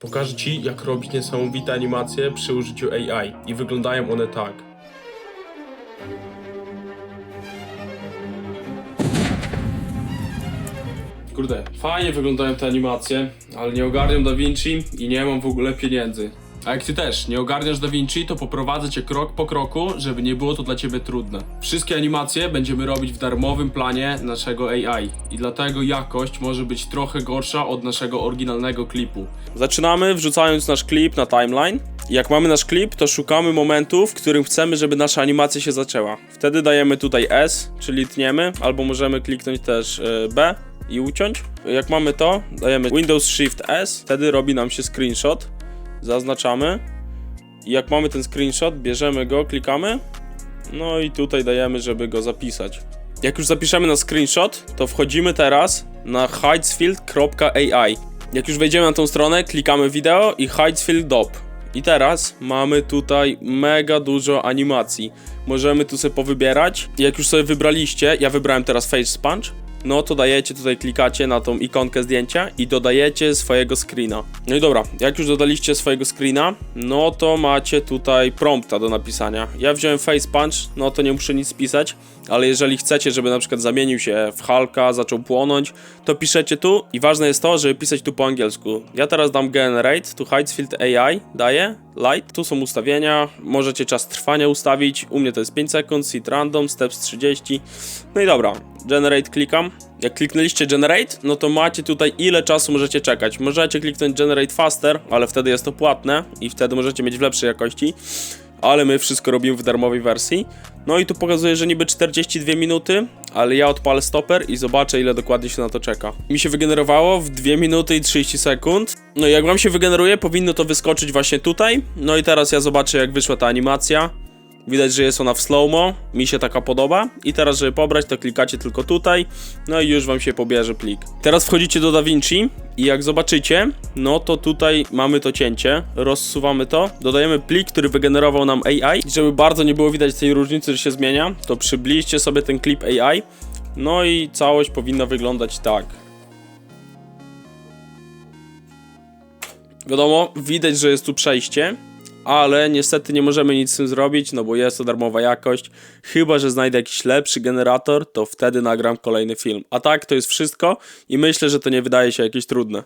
Pokażę Ci, jak robić niesamowite animacje przy użyciu AI i wyglądają one tak. Kurde, fajnie wyglądają te animacje, ale nie ogarniam DaVinci i nie mam w ogóle pieniędzy. A jak ty też nie ogarniasz DaVinci, to poprowadzę cię krok po kroku, żeby nie było to dla ciebie trudne. Wszystkie animacje będziemy robić w darmowym planie naszego AI i dlatego jakość może być trochę gorsza od naszego oryginalnego klipu. Zaczynamy wrzucając nasz klip na timeline. Jak mamy nasz klip, to szukamy momentu, w którym chcemy, żeby nasza animacja się zaczęła. Wtedy dajemy tutaj S, czyli tniemy, albo możemy kliknąć też y, B i uciąć. Jak mamy to, dajemy Windows Shift S, wtedy robi nam się screenshot. Zaznaczamy. I jak mamy ten screenshot, bierzemy go, klikamy. No i tutaj dajemy, żeby go zapisać. Jak już zapiszemy na screenshot, to wchodzimy teraz na hidesfield.ai. Jak już wejdziemy na tą stronę, klikamy wideo i Hidesfield DOP. I teraz mamy tutaj mega dużo animacji. Możemy tu sobie powybierać. Jak już sobie wybraliście, ja wybrałem teraz Face Sponge, no to dajecie tutaj, klikacie na tą ikonkę zdjęcia i dodajecie swojego screena. No i dobra, jak już dodaliście swojego screena, no to macie tutaj prompta do napisania. Ja wziąłem Face Punch, no to nie muszę nic pisać, ale jeżeli chcecie, żeby na przykład zamienił się w Hulka, zaczął płonąć, to piszecie tu i ważne jest to, żeby pisać tu po angielsku. Ja teraz dam Generate, tu Hidesfield AI, daję, Light, tu są ustawienia, możecie czas trwania ustawić, u mnie to jest 5 sekund, Seed Random, Steps 30, no i dobra, Generate klikam. Jak kliknęliście Generate, no to macie tutaj ile czasu możecie czekać. Możecie kliknąć Generate Faster, ale wtedy jest to płatne i wtedy możecie mieć w lepszej jakości. Ale my wszystko robimy w darmowej wersji. No i tu pokazuje, że niby 42 minuty, ale ja odpalę stoper i zobaczę ile dokładnie się na to czeka. Mi się wygenerowało w 2 minuty i 30 sekund. No i jak wam się wygeneruje, powinno to wyskoczyć właśnie tutaj. No i teraz ja zobaczę jak wyszła ta animacja. Widać, że jest ona w slow-mo, mi się taka podoba. I teraz, żeby pobrać, to klikacie tylko tutaj, no i już wam się pobierze plik. Teraz wchodzicie do DaVinci i jak zobaczycie, no to tutaj mamy to cięcie, rozsuwamy to, dodajemy plik, który wygenerował nam AI. I żeby bardzo nie było widać tej różnicy, że się zmienia, to przybliżcie sobie ten klip AI, no i całość powinna wyglądać tak. Wiadomo, widać, że jest tu przejście, ale niestety nie możemy nic z tym zrobić, no bo jest to darmowa jakość. Chyba, że znajdę jakiś lepszy generator, to wtedy nagram kolejny film. A tak, to jest wszystko i myślę, że to nie wydaje się jakieś trudne.